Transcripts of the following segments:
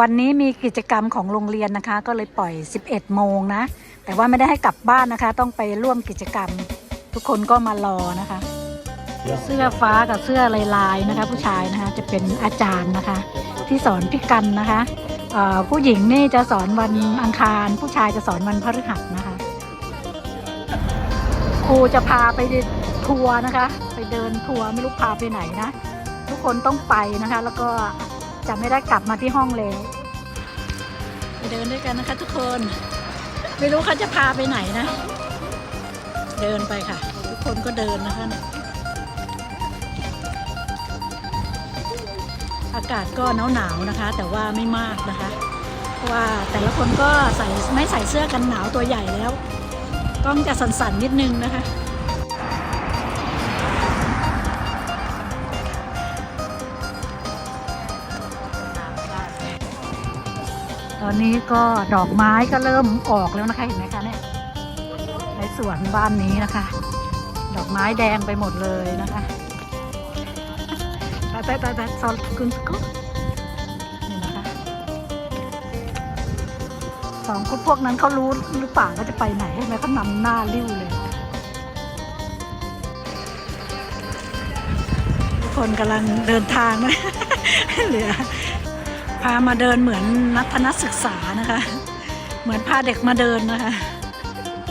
วันนี้มีกิจกรรมของโรงเรียนนะคะ ก็เลยปล่อย 11 โมงนะ แต่ว่าไม่ได้ให้กลับบ้านนะคะ ต้องไปร่วมกิจกรรม ทุกคนก็มารอนะคะ เสื้อฟ้ากับเสื้อลายๆนะคะ ผู้ชายนะคะจะเป็นอาจารย์นะคะ ที่สอนพิกันนะคะผู้หญิงนี่จะสอนวันอังคาร ผู้ชายจะสอนวันพฤหัสนะคะ ครูจะพาไปทัวร์นะคะ ไปเดินทัวร์ไม่รู้พาไปไหนนะ ทุกคนต้องไปนะคะ แล้วก็ จะไม่ได้กลับมาที่ห้องเลยไปเดินด้วยกันนะคะทุกคน ไม่รู้เขาจะพาไปไหนนะ เดินไปค่ะ ทุกคนก็เดินนะคะเนี่ยอากาศก็หนาวๆนะคะ แต่ว่าไม่มากนะคะ เพราะว่าแต่ละคนก็ใส่ไม่ใส่เสื้อกันหนาวตัวใหญ่แล้วกล้องจะสั่นๆนิดนึงนะคะ อนนี้ก็ดอกไม้ก็เริ่มออกแล้วนะคะเห็นไหมคะเนี่ยในสวนบ้านนี้นะคะ ดอกไม้แดงไปหมดเลยนะคะแต่แต่แต่ซอลคุณสกุนี่นะคะสองคนพวกนั้นเขารู้หรือเปล่าว่าจะไปไหนใช่ไหมเขานำหน้าริ้วเลยคนกำลังเดินทางนะเหลือามาเดินเหมือนนักนักศึกษานะคะ เหมือนพาเด็กมาเดินนะคะ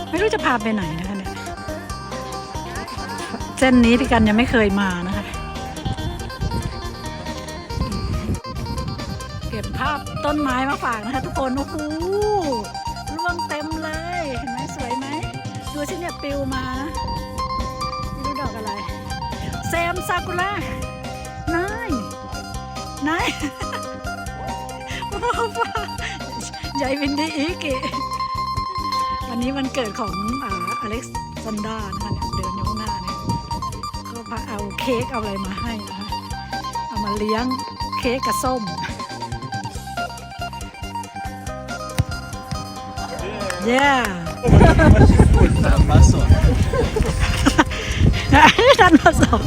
ไม่รู้จะพาไปไหนนะคะเนี่ยเส้นนี้พี่กันยังไม่เคยมานะคะ เก็บภาพต้นไม้มาฝากนะคะ ทุกคนโอ้โหร่วงเต็มเลยเห็นไหมสวยไหมดูสิเนี่ยปิวมานะไม่รู้ดอกอะไรเซมซากุระนายนาย ใหญ่วินดีอีกวันนี้วันเกิดของอ่าอเล็กซานดรานะคะเนี่ยเดินอยู่ข้างหน้าเนี่ยก็พาเอาเค้กเอาอะไรมาให้นะคะเอามาเลี้ยงเค้กกับส้มเย้ Paso. ท่านผสม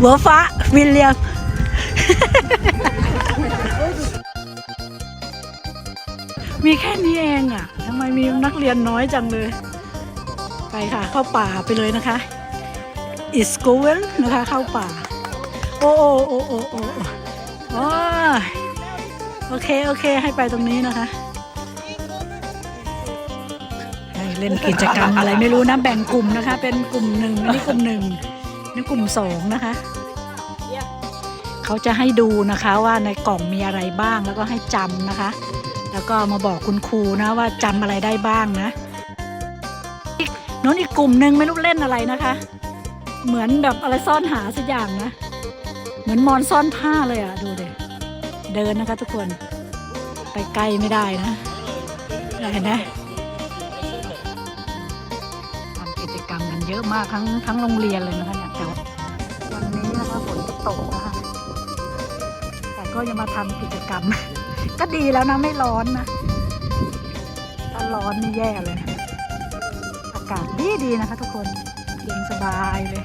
หัวฟ้าวิลเลียม มีแค่นี้เองอะทำไมมีนักเรียนน้อยจังเลย ไปค่ะ เข้าป่าไปเลยนะคะอิสกูเวลนะคะ เข้าป่า โอ้โอ้โอ้โอ้โอ้โอ้โอ้ยโอเค โอเค ให้ไปตรงนี้นะคะให้เล่นกิจกรรมอะไรไม่รู้นะ แบ่งกลุ่มนะคะ เป็นกลุ่มหนึ่งอันนี้กลุ่มหนึ่งนี่กลุ่มสองนะคะเขาจะให้ดูนะคะว่าในกล่องมีอะไรบ้างแล้วก็ให้จำนะคะ แล้วก็มาบอกคุณครูนะว่าจำอะไรได้บ้างนะโน้นอีกกลุ่มหนึ่งไม่รู้เล่นอะไรนะคะ เหมือนแบบอะไรซ่อนหาสักอย่างนะ เหมือนมอนซ่อนผ้าเลยอะดูเดยเดินนะคะทุกคนไปใกล้ไม่ได้นะเห็นไหมทำกิจกรรมกันเยอะมากทั้งทั้งโรงเรียนเลยนะคะเนี่ยแต่วันนี้นะคะฝนจะตกนะคะแต่ก็ยังมาทำกิจกรรม ก็ดีแล้วนะไม่ร้อนนะถ้าร้อนนี่แย่เลย อากาศดีดีนะคะทุกคนเย็นสบายเลย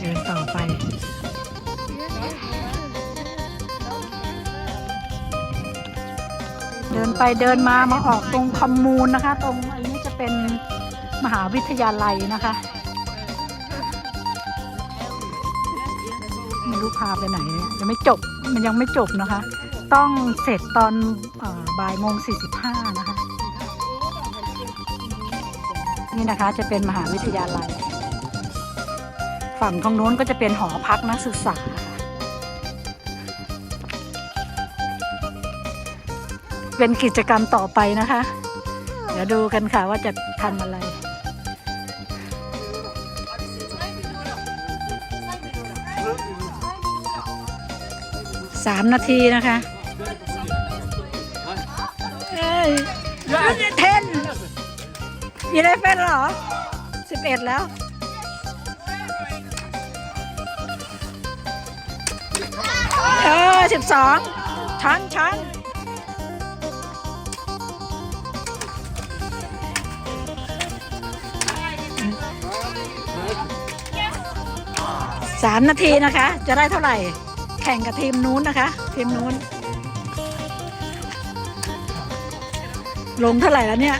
เดินต่อไปเดินไปเดินมามาออกตรงคอมมูนนะคะ ตรงอันนี้จะเป็น มหาวิทยาลัยนะคะไม่รู้พาไปไหนเนี่ยยังไม่จบมันยังไม่จบนะคะ ต้องเสร็จตอนอบ่ายโมงสี่สิบห้านะคะ นี่นะคะจะเป็นมหาวิทยาลัย ฝั่งของโน้นก็จะเป็นหอพักนักศึกษาค่ะเป็นกิจกรรมต่อไปนะคะ เดี๋ยวดูกันค่ะว่าจะทำอะไร สามนาทีนะคะเอ้ยเทนมีได้เป็นหรอสิบเอ็ดแล้วเออสิบสองช้นช้นสามนาทีนะคะ จะได้เท่าไหร่ ข่งกับทีมนู้นนะคะ ทีมนู้น ลงเท่าไหร่แล้วเนี่ย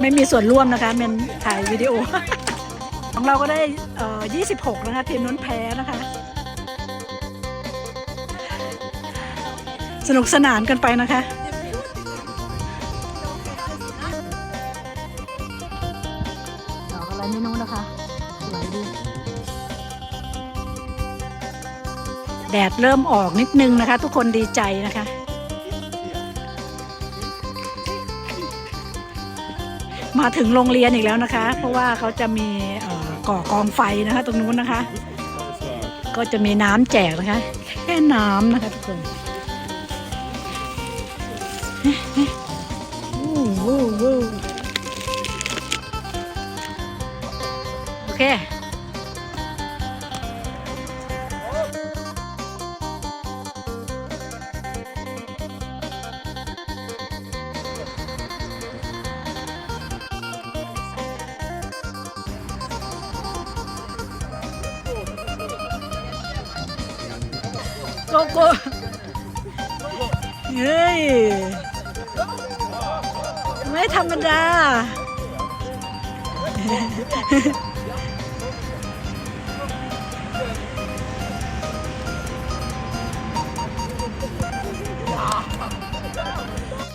ไม่มีส่วนร่วมนะคะเป็นถ่ายวิดีโอ ของเราก็ได้เอ่อ26 นะคะ ทีมนู้นแพ้นะคะ สนุกสนานกันไปนะคะ แดดเริ่มออกนิดนึงนะคะ ทุกคนดีใจนะคะ มาถึงโรงเรียนอีกแล้วนะคะ เพราะว่าเขาจะมีก่อกองไฟนะคะ ตรงนู้นนะคะ ก็จะมีน้ำแจกนะคะ แค่น้ำนะคะทุกคนโอเค โกโก้เฮ้ย ไม่ธรรมดา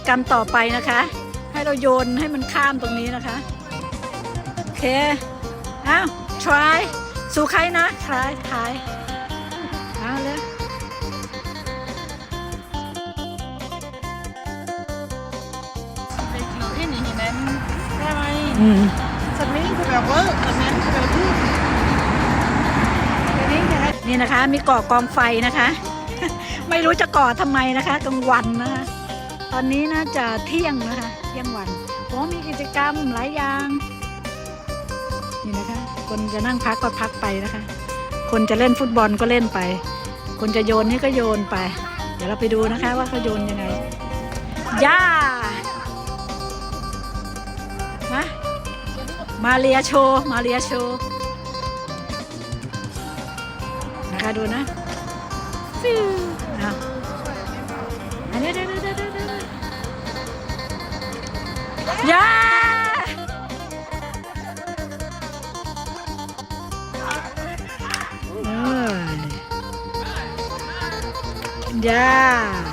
กรรมต่อไปนะคะ ให้เราโยนให้มันข้ามตรงนี้นะคะ โอเค อ้าว try สู่ใครนะใค den anden kunne være gul. Den ene kan have นี่นะคะ มีก่อกองไฟนะคะ ไม่รู้จะก่อทำไมนะคะกลางวันนะคะ ตอนนี้น่าจะเที่ยงนะคะเที่ยงวันโอ้มีกิจกรรมหลายอย่าง นี่นะคะ คนจะนั่งพักก็พักไปนะคะ คนจะเล่นฟุตบอลก็เล่นไป คนจะโยนนี่ก็โยนไป เดี๋ยวเราไปดูนะคะว่าเขาโยนยังไงย่ามา มาเรียโชว์มาเรียโชว์นะคะดูนะฟิวนะอันนี้เดี๋ยวเดี๋ยวเดี๋ยวเดี๋ยวยวยาเอ้ยยา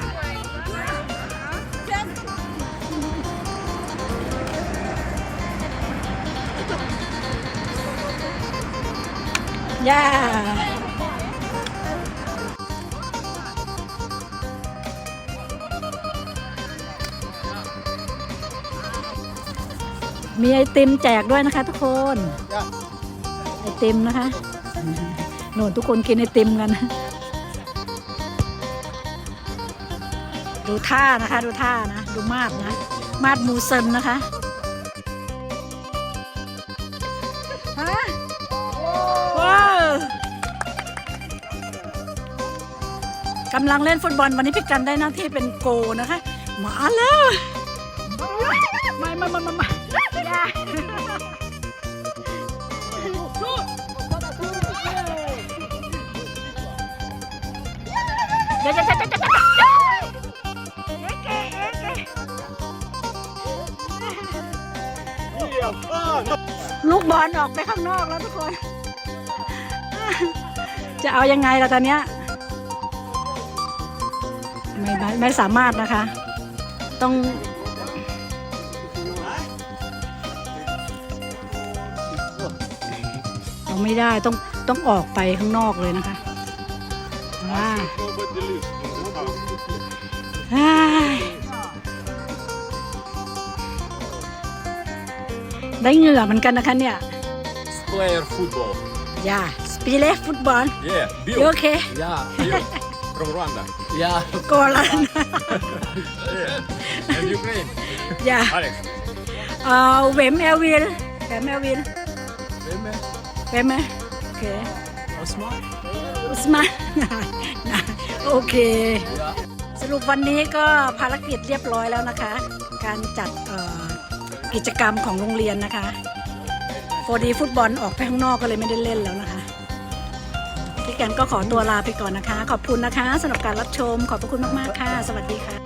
ยามีไอติมแจกด้วยนะคะ ทุกคน ไอติมนะคะโน่นทุกคนกินไอติมกัน ดูท่านะคะ ดูท่านะ ดูมาดนะ มาดมูเซนนะคะ กำลังเล่นฟุตบอลวันนี้พี่กันได้หน้าที่เป็นโกนะคะ มาแล้วไม่ไม่ไม่ไม่ไม่อย่าเดี๋ยวเดี๋ยวเดี๋ยวเดี๋ยวเดี๋ยวเอ๊ะเก๋เอ๊ะเก๋ลูกบอลออกไปข้างนอกแล้วทุกคน จะเอายังไงล่ะตอนเนี้ย ไม่ไม่ไม่สามารถนะคะ ต้องเอาไม่ได้ต้องต้องออกไปข้างนอกเลยนะคะว้าอ้ายได้เหงื่อเหมือนกันนะคะเนี่ย Player football. อย่าสปีเล่ฟุตบอล Yeah, โอ Bill. เค Ja, Bill from Rwanda. ja. ก่อนละ Yeah. And Ukraine. อย่า Alex. เอ่อเวมเอลวินแวมเอลวิน Hvem er? เวมไหมโอเค Osman? อุสมานะโอเค Ja. สรุปวันนี้ก็ภารกิจเรียบร้อยแล้วนะคะ การจัดเอ่อกิจกรรมของโรงเรียนนะคะโฟดีฟุตบอลออกไปข้างนอกก็เลยไม่ได้เล่นแล้วนะคะ แกมก็ขอตัวลาไปก่อนนะคะ ขอบคุณนะคะสำหรับการรับชม ขอบพระคุณมากๆค่ะ สวัสดีค่ะ